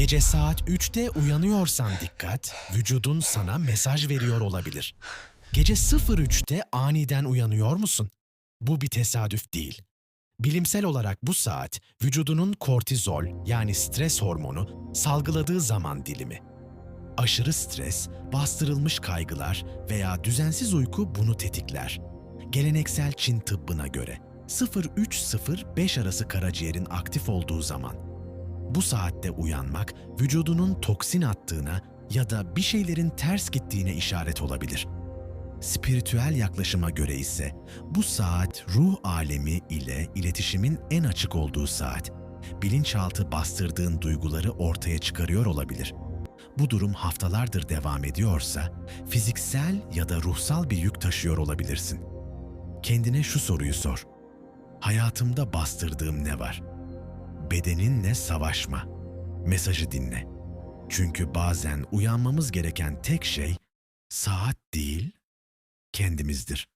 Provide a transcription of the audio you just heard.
Gece saat 3'te uyanıyorsan dikkat, vücudun sana mesaj veriyor olabilir. Gece 03'te aniden uyanıyor musun? Bu bir tesadüf değil. Bilimsel olarak bu saat vücudunun kortizol yani stres hormonu salgıladığı zaman dilimi. Aşırı stres, bastırılmış kaygılar veya düzensiz uyku bunu tetikler. Geleneksel Çin tıbbına göre 03-05 arası karaciğerin aktif olduğu zaman. Bu saatte uyanmak vücudunun toksin attığına ya da bir şeylerin ters gittiğine işaret olabilir. Spiritüel yaklaşıma göre ise bu saat ruh alemi ile iletişimin en açık olduğu saat. Bilinçaltı bastırdığın duyguları ortaya çıkarıyor olabilir. Bu durum haftalardır devam ediyorsa fiziksel ya da ruhsal bir yük taşıyor olabilirsin. Kendine şu soruyu sor. Hayatımda bastırdığım ne var? Bedeninle savaşma. Mesajı dinle. Çünkü bazen uyanmamız gereken tek şey saat değil, kendimizdir.